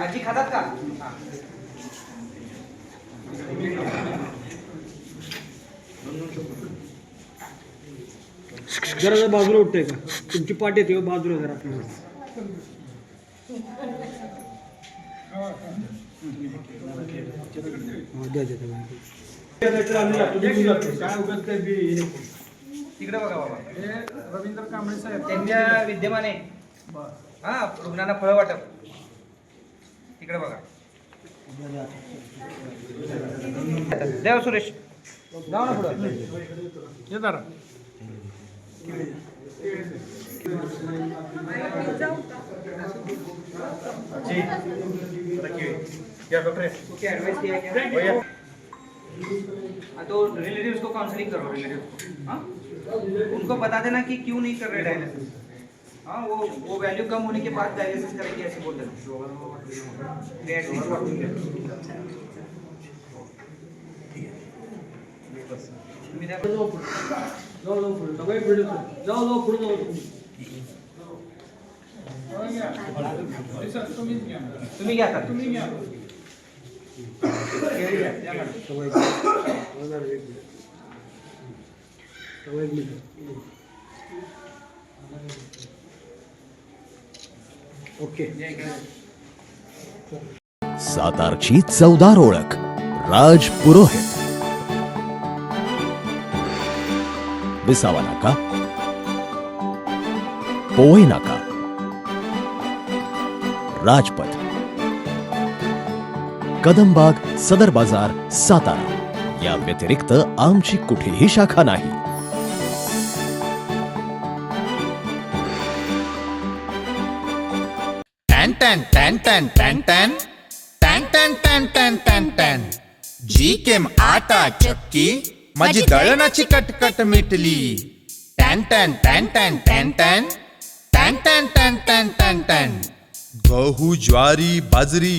आजी खातात का जरा जरा बाजूला उठतंय का? तुमची पाठ येते हो, बाजूला जरा आपल्याला हा, द्या द्या द्या. तिकडे बघा बाबा रवींद्र कांबळे साहेब त्यांच्या विद्यमाने. हा रुग्णांना फळ वाटप. तिकडे बघा. देव सुरेश. जाऊ ना पुढं. एडवाइस किया क्या हाँ, तो रिलेटिव्स को काउंसलिंग करो रिलेटिव हाँ? उनको बता देना कि क्यों नहीं कर रहे डायलिसिस हाँ वो वो वैल्यू कम होने के बाद डायलिसिस करेंगे ऐसे बोल देना। पुढे जाऊ सर तुम्हीच घ्या तुम्ही तुम्ही घ्या ओके सातारची चौदार ओळख राज पुरोहित. विसावा नाका. पोवई नाका. राजपथ. कदमबाग सदर बाजार सातारा या व्यतिरिक्त आमची कुठेही शाखा नाही टॅन टॅन टॅन टॅन टॅन टॅन टॅन टॅन टॅन टॅन टॅन टॅन जी केम आटा चक्की माझी दळणाची कटकट मिटली टॅन टॅन टॅन टॅन टॅन टॅन टॅन टॅन टॅन टॅन टॅन टॅन गहू ज्वारी बाजरी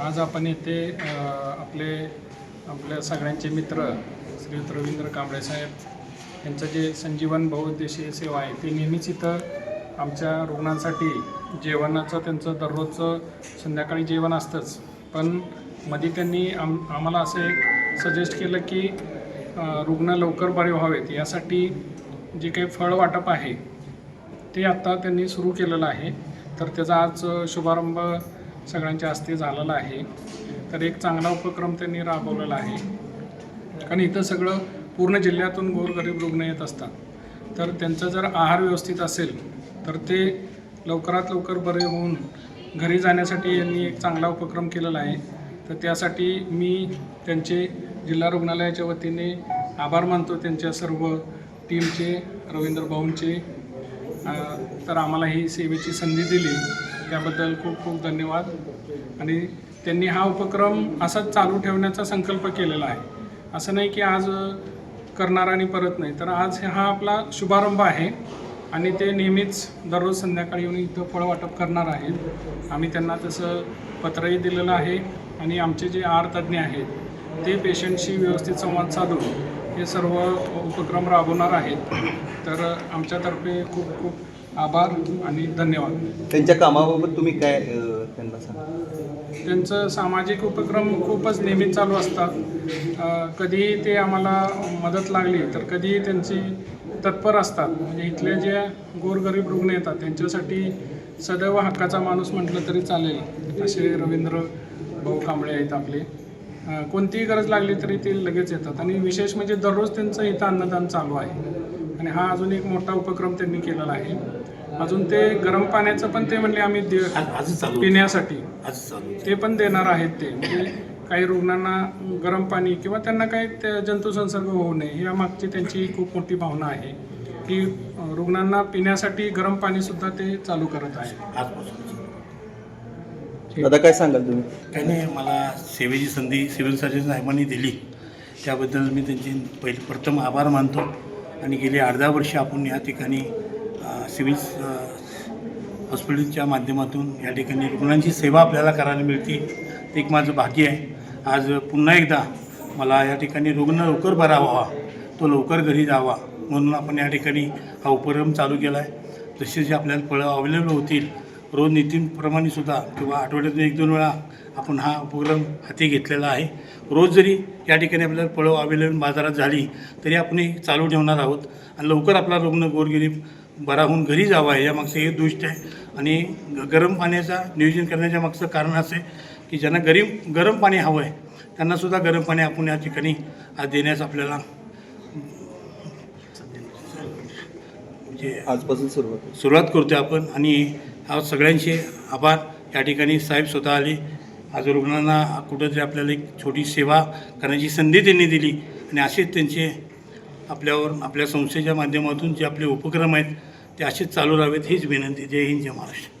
आज आपण येथे आपले आपल्या सगळ्यांचे मित्र श्रीयुत रवींद्र कांबळे साहेब यांचं जे संजीवन बहुउद्देशीय सेवा आहे ते नेहमीच इथं आमच्या रुग्णांसाठी जेवणाचं त्यांचं दररोजचं संध्याकाळी जेवण असतंच. पण मध्ये त्यांनी आम आम्हाला असं एक सजेस्ट केलं की रुग्ण लवकर बरे व्हावेत. यासाठी जे काही फळ वाटप आहे ते आत्ता त्यांनी सुरू केलेलं आहे. तर त्याचा आज शुभारंभ सगळ्यांच्या हस्ते झालेला आहे. तर एक चांगला उपक्रम त्यांनी राबवलेला आहे. कारण इथं सगळं पूर्ण जिल्ह्यातून गोरगरीब रुग्ण येत असतात. तर त्यांचं जर आहार व्यवस्थित असेल तर ते लवकरात लवकर बरे होऊन घरी जाण्यासाठी यांनी एक चांगला उपक्रम केलेला आहे. तर त्यासाठी मी त्यांचे जिल्हा रुग्णालयाच्या वतीने आभार मानतो त्यांच्या सर्व टीमचे रवींद्र भाऊंचे. तर आम्हाला ही सेवेची संधी दिली. त्याबद्दल खूप खूप धन्यवाद. आणि त्यांनी हा उपक्रम असाच चालू ठेवण्याचा संकल्प केलेला आहे. असं नाही की आज करणार आणि परत नाही तर आज हा आपला शुभारंभ आहे. आणि ते नेहमीच दररोज संध्याकाळी येऊन इथं फळ वाटप करणार आहेत. आम्ही त्यांना तसं पत्रही दिलेलं आहे आणि आमचे जे आहार तज्ज्ञ आहेत ते पेशंटशी व्यवस्थित संवाद साधून हे सर्व उपक्रम राबवणार आहेत. तर आमच्यातर्फे खूप खूप आभार आणि धन्यवाद. त्यांच्या कामाबाबत तुम्ही काय त्यांना सांगा. त्यांचं सामाजिक उपक्रम खूपच नेहमीच चालू असतात. कधीही ते आम्हाला मदत लागली तर कधीही त्यांची तत्पर असतात. म्हणजे इथले जे गोरगरीब रुग्ण येतात त्यांच्यासाठी सदैव हक्काचा माणूस म्हटलं तरी चालेल. असे रवींद्र भाऊ कांबळे आहेत आपले. कोणतीही गरज लागली तरी ते लगेच येतात. आणि विशेष म्हणजे दररोज त्यांचं इथं अन्नदान चालू आहे. आणि हा अजून एक मोठा उपक्रम त्यांनी केलेला आहे. अजून ते गरम पाण्याचं पण ते म्हणले आम्ही दे- पिण्यासाठी. ते पण देणार आहेत ते. म्हणजे काही रुग्णांना गरम पाणी किंवा त्यांना काही ते जंतुसंसर्ग होऊ नये या मागची त्यांची खूप मोठी भावना आहे. की रुग्णांना पिण्यासाठी गरम पाणीसुद्धा ते चालू करत आहे दादा काय सांगाल तुम्ही? काही नाही मला सेवेची संधी सिव्हिल सर्जन साहेबांनी दिली. त्याबद्दल मी त्यांचे पहिले प्रथम आभार मानतो. आणि गेली अर्धा वर्ष आपण या ठिकाणी सिव्हिल हॉस्पिटलच्या माध्यमातून या ठिकाणी रुग्णांची सेवा आपल्याला करायला मिळते. ते एक माझं भाग्य आहे. आज पुन्हा एकदा मला या ठिकाणी रुग्ण लवकर बरा व्हावा तो लवकर घरी जावा म्हणून आपण या ठिकाणी हा उपक्रम चालू केला आहे जसे जे आपल्याला फळं अवेलेबल होतील रोज नितीनप्रमाणे सुद्धा किंवा आठवड्यातून एक दोन वेळा आपण हा उपक्रम हाती घेतलेला आहे. रोज जरी या ठिकाणी आपल्याला फळं अवेलेबल बाजारात झाली तरी आपण हे चालू ठेवणार आहोत आणि लवकर आपला रुग्ण गोरगरीब बरा होऊन घरी जावा आहे यामागचं हे दृष्ट आहे. आणि गरम पाण्याचा नियोजन करण्याच्या मागचं कारण असं आहे की ज्यांना गरीब गरम पाणी हवं आहे त्यांनासुद्धा गरम पाणी आपण या ठिकाणी आज देण्यास आपल्याला म्हणजे आजपासून सुरुवात. सुरुवात करतो आपण. आणि आज सगळ्यांचे आभार. या ठिकाणी साहेब स्वतः आले. आज रुग्णांना कुठंतरी आपल्याला एक छोटी सेवा करण्याची संधी त्यांनी दिली. आणि असेच त्यांचे आपल्यावर आपल्या संस्थेच्या माध्यमातून जे आपले उपक्रम आहेत ते असेच चालू राहावेत हीच विनंती. जय हिंद जय महाराष्ट्र.